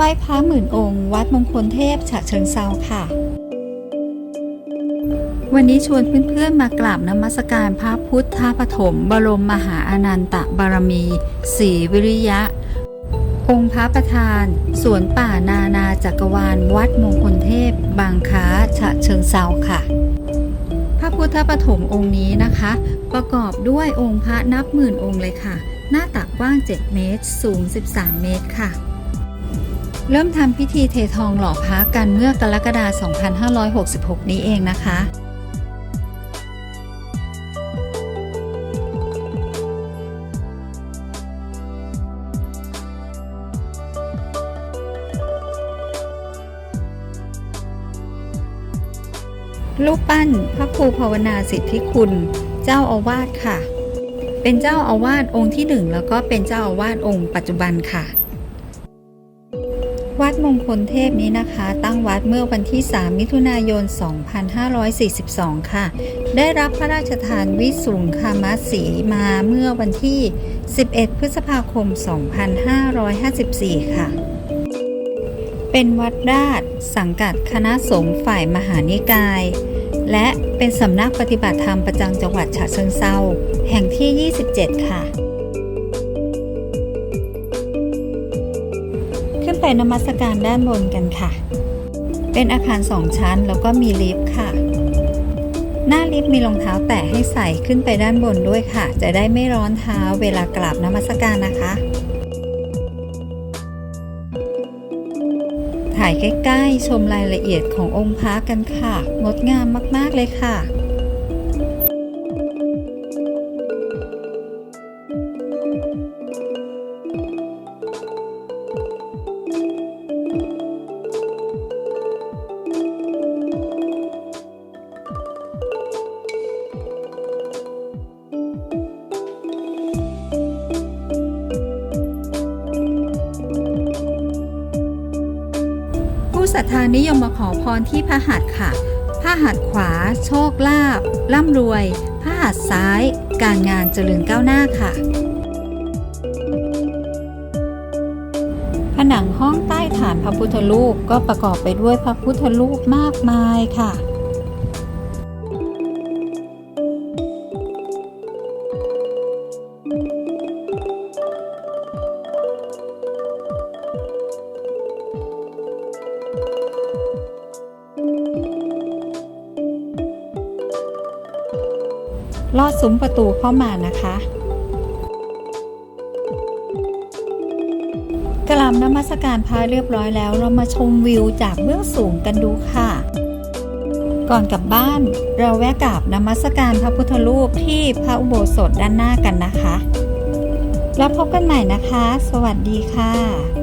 ไหว้พระหมื่นองค์ วัดมงคลเทพฉะเชิงเซาค่ะ วันนี้ชวนเพื่อนๆมากราบนมัสการพระพุทธปฐมบรมมหาอนันตบารมีสีวิริยะ องค์พระประธาน สวนป่านานาจักรวาล วัดมงคลเทพ บางค้าฉะเชิงเซาค่ะพระพุทธปฐมองค์นี้นะคะ ประกอบด้วยองค์พระนับหมื่นองค์เลยค่ะ หน้าตักกว้าง 7 เมตร สูง 13 เมตรค่ะ เริ่มทำพิธีเททองหล่อพระกันเมื่อกรกฎาคม2566 นี้เองนะคะรูปปั้นพระครูภาวนาสิทธิคุณ เจ้าอาวาสค่ะ เป็นเจ้าอาวาสองค์ที่หนึ่งแล้วก็เป็นเจ้าอาวาสองค์ปัจจุบันค่ะ วัดมงคลเทพนี้นะคะ ตั้งวัดเมื่อวันที่ 3 มิถุนายน 2542 ค่ะ ได้รับพระราชทานวิสุงคามสีมาเมื่อวันที่ 11 พฤษภาคม 2554 ค่ะ เป็นวัดราชสังกัดคณะสงฆ์ฝ่ายมหานิกาย และเป็นสำนักปฏิบัติธรรมประจำจังหวัดฉะเชิงเซาแห่งที่ 27 ค่ะ นไปนมัสการด้านบนกันค่ะ เป็นอาคารสองชั้นแล้วก็มีลิฟต์ค่ะ หน้าลิฟต์มีรองเท้าแตะให้ใส่ขึ้นไปด้านบนด้วยค่ะ จะได้ไม่ร้อนเท้าเวลากราบนมัสการนะคะ ถ่ายใกล้ๆชมรายละเอียดขององค์พระกันค่ะ งดงามมากๆเลยค่ะ ศรัทธานิยมมาขอพรที่พระหัตถ์ค่ะ พระหัตถ์ขวา โชคลาภร่ำรวย พระหัตถ์ซ้าย การงานเจริญก้าวหน้าค่ะ ผนังห้องใต้ฐานพระพุทธรูปก็ประกอบไปด้วยพระพุทธรูปมากมายค่ะ ลอดซุ้มประตูเข้ามานะคะกราบนมัสการพระเรียบร้อยแล้ว เรามาชมวิวจากเบื้องสูงกันดูค่ะ ก่อนกลับบ้านเราแวะกราบนมัสการพระพุทธรูปที่พระอุโบสถด้านหน้ากันนะคะ แล้วพบกันใหม่นะคะ สวัสดีค่ะ